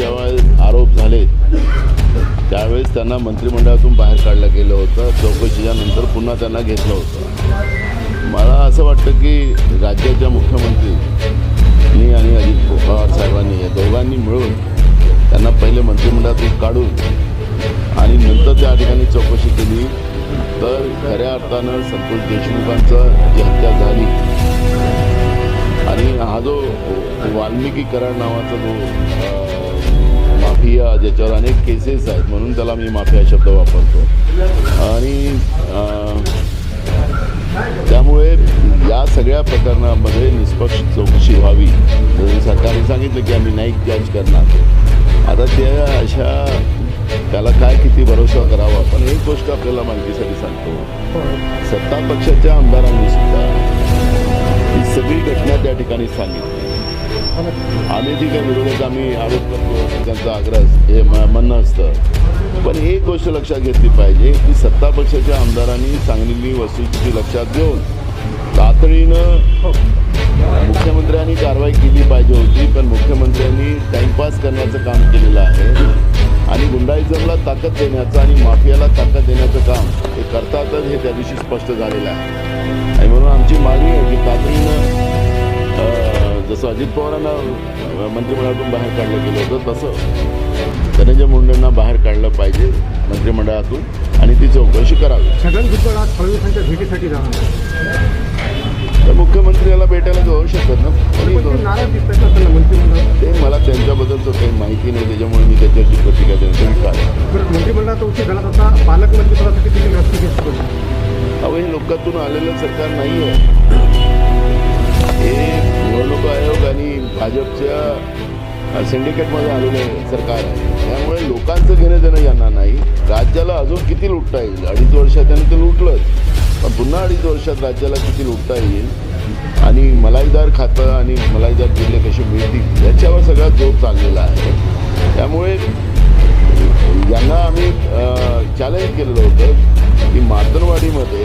जेव्हा आरोप झाले. त्यावेळेस त्यांना मंत्रिमंडळातून बाहेर काढलं गेलं होतं. चौकशीच्या नंतर पुन्हा त्यांना घेतलं होतं. मला असं वाटतं की राज्याच्या मुख्यमंत्रीनी आणि अजित पवार साहेबांनी या दोघांनी मिळून त्यांना पहिले मंत्रिमंडळातून काढून आणि नंतर त्या ठिकाणी चौकशी केली. तर खऱ्या अर्थानं संतोष देशमुखांचं जी हत्या झाली आणि हा जो वाल्मिकी करार नावाचा जो माफिया ज्याच्यावर अनेक केसेस आहेत म्हणून त्याला मी माफिया शब्द वापरतो. आणि त्यामुळे या सगळ्या प्रकरणामध्ये निष्पक्ष चौकशी व्हावी म्हणून सरकारने सांगितलं की आम्ही नाही जज करणार. आता त्या अशा त्याला काय किती भरोसा करावा पण एक गोष्ट आपल्याला माहितीसाठी सांगतो. सत्ता पक्षाच्या आमदारांनी सुद्धा ही सगळी घटना त्या ठिकाणी सांगितली. आम्ही ठीक आहे विरोधात आम्ही आरोप करतो त्यांचा आग्रह हे म्हणणं असतं. पण एक गोष्ट लक्षात घेतली पाहिजे की सत्ता पक्षाच्या आमदारांनी सांगलेली वस्तुस्थिती लक्षात घेऊन तातडीनं मुख्यमंत्र्यांनी कारवाई केली पाहिजे होती पण मुख्यमंत्र्यांनी टाइमपास करण्याचं काम केलेलं आहे. आणि गुंडाईजमला ताकद देण्याचं आणि माफियाला ताकद देण्याचं काम हे करतातच हे त्या दिवशी स्पष्ट झालेलं आहे. आणि म्हणून आमची मागणी आहे की तातडीनं जसं अजित पवारांना मंत्रिमंडळातून बाहेर काढलं गेलं होतं तसं धनंजय मुंडेंना बाहेर काढलं पाहिजे मंत्रिमंडळातून आणि ती चौकशी करावी. छगन भुजबळ आज फडणवीसांच्या भेटीसाठी जाणार तर मुख्यमंत्री याला भेटायला जाऊ शकतात ना? ते मंत्रिमंडळात? मला त्यांच्याबद्दलचं काही माहिती नाही त्याच्यामुळे मी त्याच्यावरची प्रतिक्रिया देण्याचं काय बरं मंत्रिमंडळाचा उशीर झाला तसा पालकमंत्री पदासाठी देखील रस्ते घेतली अहो हे लोकातून आलेलं सरकार नाही आहे हे निवडणूक आयोग आणि भाजपच्या सिंडिकेटमध्ये आलेलं सरकार आहे. त्यामुळे लोकांचं घेणं देणं यांना नाही. राज्याला अजून किती लुटता येईल? अडीच वर्षात त्यानं ते लुटलंच. पण पुन्हा अडीच वर्षात राज्याला किती लुटता येईल? आणि मलाईदार खातं आणि मलाईदार जिल्हे कसे मिळतील? याच्यावर सगळा जोर चाललेला आहे. त्यामुळे यांना आम्ही चॅलेंज केलेलं होतं की मातनवाडीमध्ये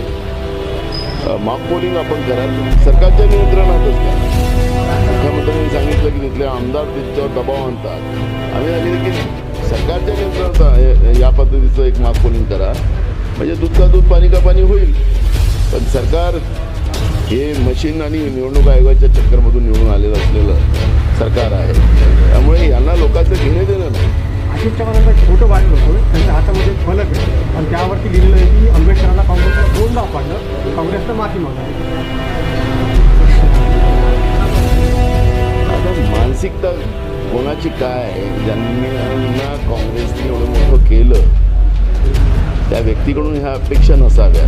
मॉक पोलिंग आपण कराल सरकारच्या नियंत्रणातच करा मुख्यमंत्र्यांनी सांगितलं की तिथले आमदार तिथच्यावर दबाव आणतात. आम्ही सांगितलं की सरकारच्या नियंत्रणात या पद्धतीचं एक मॉक पोलिंग करा. म्हणजे दूध का दूध पाणी का पाणी होईल. पण सरकार हे मशीन आणि निवडणूक आयोगाच्या चक्करमधून निवडून आलेलं असलेलं सरकार आहे. त्यामुळे यांना लोकांचं घेणे देणं नाही. अशोक चव्हाणांचा एक फोटो वाढलं होतं त्यांच्या हातामध्ये फलक आहे. आणि त्यावरती लिहिलेलं आहे की आंबेडकरांना काँग्रेस दोनदा पाडलं. काँग्रेसनं माफी मागावी आता मानसिकता कोणाची काय ज्यांना काँग्रेसने एवढं मोठं केलं त्या व्यक्तीकडून ह्या अपेक्षा नसाव्या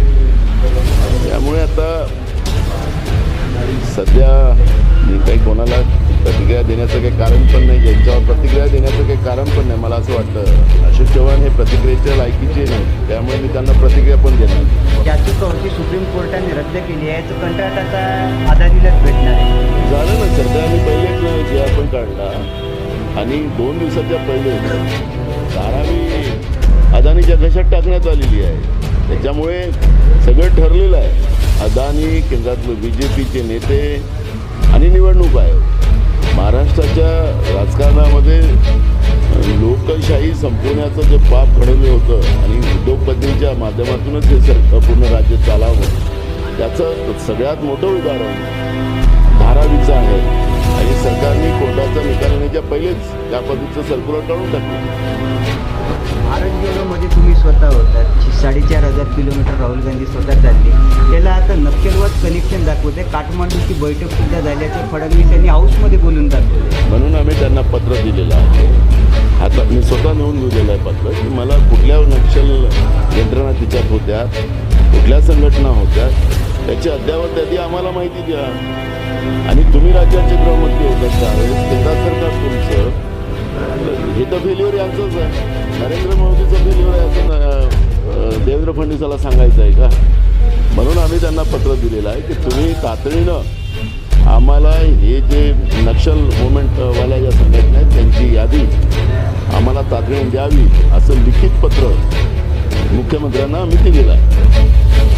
त्यामुळे आता सध्या मी काही कोणाला प्रतिक्रिया देण्याचं काही कारण पण नाही ज्यांच्यावर प्रतिक्रिया देण्याचं काही कारण पण नाही मला असं वाटतं. अशोक चव्हाण हे प्रतिक्रियेच्या लायकीचे नाही त्यामुळे मी त्यांना प्रतिक्रिया पण देणार. ज्याची कवटी सुप्रीम कोर्टाने रद्द केली आहे तो कंत्राट आता आदानीलाच भेटणार आहे. झालं ना सध्या आम्ही पहिलेच जे आपण काढला. आणि दोन दिवसाच्या पहिले धारावी अदानीच्या घशात टाकण्यात आलेली आहे. त्याच्यामुळे सगळं ठरलेलं आहे. अदानी केंद्रातले बी जे पीचे नेते आणि निवडणूक आयोग. महाराष्ट्राच्या राजकारणामध्ये लोकशाही संपवण्याचं जे पाप घडवलं होतं आणि उद्योगपतींच्या माध्यमातूनच हे सर पूर्ण राज्य चालावं त्याचं सगळ्यात मोठं उदाहरण धारावीचं आहे. आणि सरकारने कोर्टाचा निकाल येण्याच्या पहिलेच त्या पद्धतीचं सर्क्युलर काढून टाकलं. भारत मध्ये म्हणजे तुम्ही स्वतः होतात साडेचार हजार किलोमीटर राहुल गांधी स्वतः चालली. त्याला आता नक्षलवाद कनेक्शन दाखवते काठमांडूची बैठक सुद्धा झाल्याचं फडणवीस यांनी हाऊसमध्ये बोलून दाखवले म्हणून आम्ही त्यांना पत्र दिलेलं आहे. आता मी स्वतः नेऊन लिहिलेलं आहे पत्र की मला कुठल्या नक्षल यंत्रणा तिच्यात होत्या कुठल्या संघटना होत्या त्याची अद्यावत यादी आम्हाला माहिती द्या. आणि तुम्ही राज्याचे गृहमंत्री होतात त्यावेळेस केंद्र सरकार तुमचं. हे तर फेल्युअर यांचंच आहे. नरेंद्र मोदीचं फेल्युअर आहे असं देवेंद्र फडणवीसाला सांगायचं आहे का? म्हणून आम्ही त्यांना पत्र दिलेलं आहे की तुम्ही तातडीनं आम्हाला हे जे नक्षल मुवमेंटवाल्या ज्या संघटना आहेत त्यांची यादी आम्हाला तातडीनं द्यावी असं लिखित पत्र मुख्यमंत्र्यांना आम्ही दिलेलं आहे.